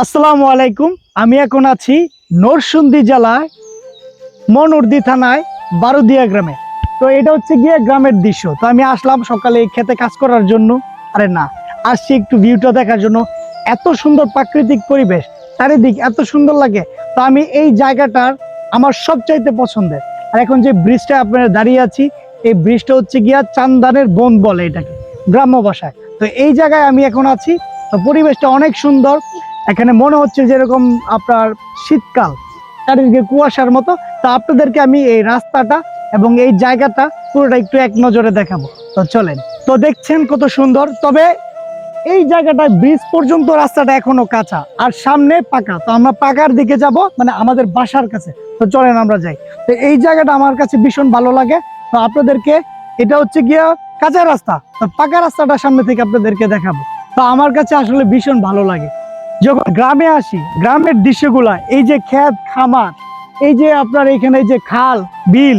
আসসালামু আলাইকুম। আমি এখন আছি নরসুন্দি জেলায়, মনুরদি থানায়, বারুদিয়া গ্রামে। তো এটা হচ্ছে গিয়ে গ্রামের দৃশ্য। তো আমি আসলাম সকালে খেতে কাজ করার জন্য। আরে না, আসছি একটু ভিউটা দেখার জন্য। এত সুন্দর প্রাকৃতিক পরিবেশ, চারিদিক এত সুন্দর লাগে। তো আমি এই জায়গাটার আমার সবচাইতে পছন্দের। আর এখন যে ব্রিজটা আপনারা দাঁড়িয়ে আছি, এই ব্রিজটা হচ্ছে গিয়া চান্দানের বন বলে এটাকে, গ্রাম্য ভাষায়। তো এই জায়গায় আমি এখন আছি। তো পরিবেশটা অনেক সুন্দর এখানে মনে হচ্ছে যেরকম আপনার শীতকাল, চারিদিকে কুয়াশার মতো। তা আপনাদেরকে আমি এই রাস্তাটা এবং এই জায়গাটা পুরোটা একটু এক নজরে দেখাবো। তো চলেন। তো দেখছেন কত সুন্দর। তবে এই জায়গাটায় ব্রিজ পর্যন্ত রাস্তাটা এখনও কাঁচা আর সামনে পাকা। তো আমরা পাকার দিকে যাব মানে আমাদের বাসার কাছে। তো চলেন আমরা যাই। তো এই জায়গাটা আমার কাছে ভীষণ ভালো লাগে। তো আপনাদেরকে এটা হচ্ছে গিয়া কাঁচা রাস্তা। তো পাকা রাস্তাটা সামনে থেকে আপনাদেরকে দেখাবো। তো আমার কাছে আসলে ভীষণ ভালো লাগে। যখন গ্রামে আসি, গ্রামের দৃশ্যগুলা, এই যে ক্ষেত, খামার, এই যে আপনার এখানে যে খাল, বিল,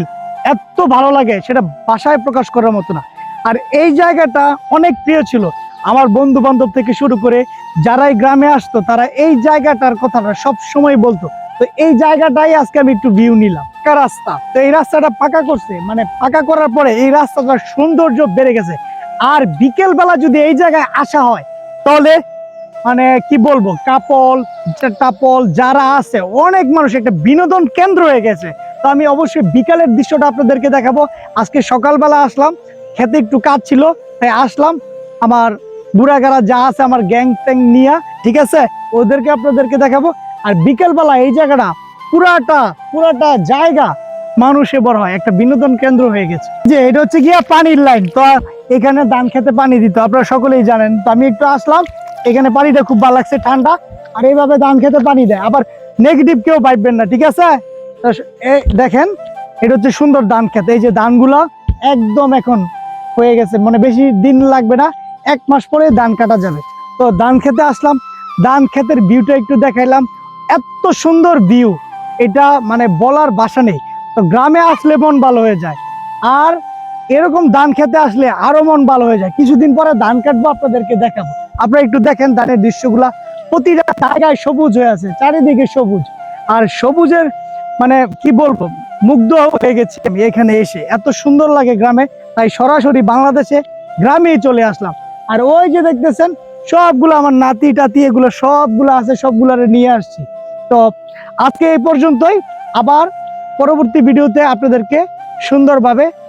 এত ভালো লাগে, সেটা বাসায় প্রকাশ করার মতো না। আর এই জায়গাটা অনেক প্রিয় ছিল। আমার বন্ধু বান্ধব থেকে শুরু করে যারাই গ্রামে আসতো, তারা এই জায়গাটার কথাটা সব সময় বলতো। তো এই জায়গাটাই আজকে আমি একটু ভিউ নিলাম। পাকা রাস্তা। তো এই রাস্তাটা পাকা করছে মানে পাকা করার পরে এই রাস্তাটার সৌন্দর্য বেড়ে গেছে। আর বিকেল বেলা যদি এই জায়গায় আসা হয়, তাহলে মানে কি বলব, কাপল, টাপল, যারা আছে, অনেক মানুষ একটা বিনোদন কেন্দ্র হয়ে গেছে। তো আমি অবশ্যই বিকালের দৃশ্যটা আপনাদেরকে দেখাবো। আজকে সকালবেলা আসলাম, খেতে একটু কাজ ছিল, তাই আসলাম। আমার বুড়াগাড়া যা আছে, আমার গ্যাং ট্যাং নিয়ে, ঠিক আছে? ওদেরকে আপনাদেরকে দেখাবো। আর বিকেলবেলা এই জায়গাটা, পুরাটা পুরাটা জায়গা মানুষে বড় হয়, একটা বিনোদন কেন্দ্র হয়ে গেছে। যে, এটা হচ্ছে গিয়া পানির লাইন। তো এখানে ধান খেতে পানি দিত আপনারা সকলেই জানেন। তো আমি একটু আসলাম এখানে পানিটা খুব ভালো লাগছে, ঠান্ডা। আর এইভাবে ধান খেতে পানি দেয়। আবার নেগেটিভ কেউ পাইবেন না, ঠিক আছে? দেখেন, এটা হচ্ছে সুন্দর ধান খেতে। এই যে ধানগুলা একদম এখন হয়ে গেছে মানে বেশি দিন লাগবে না, এক মাস পরে ধান কাটা যাবে। তো ধান খেতে আসলাম, ধান ক্ষেতের ভিউটা একটু দেখাইলাম। এত সুন্দর ভিউ এটা মানে বলার ভাষা নেই। তো গ্রামে আসলে মন ভালো হয়ে যায়। আর এরকম ধান খেতে আসলে আরও মন ভালো হয়ে যায়। কিছুদিন পরে ধান কাটবো, আপনাদেরকে দেখাবো। আপনারা একটু দেখেন ধানের দৃশ্যগুলা। প্রতিটা জায়গায় সবুজ হয়ে আছে, চারিদিকে সবুজ। আর সবুজের মানে কি বলব, মুগ্ধ হয়ে গেছি আমি এখানে এসে। এত সুন্দর লাগে গ্রামে, তাই সরাসরি বাংলাদেশে গ্রামেই চলে আসলাম। আর ওই যে দেখতেছেন, সবগুলো আমার নাতি, টাতি, এগুলো সবগুলো আছে, সবগুলারে নিয়ে আসছি। তো আজকে এই পর্যন্তই। আবার পরবর্তী ভিডিওতে আপনাদেরকে সুন্দরভাবে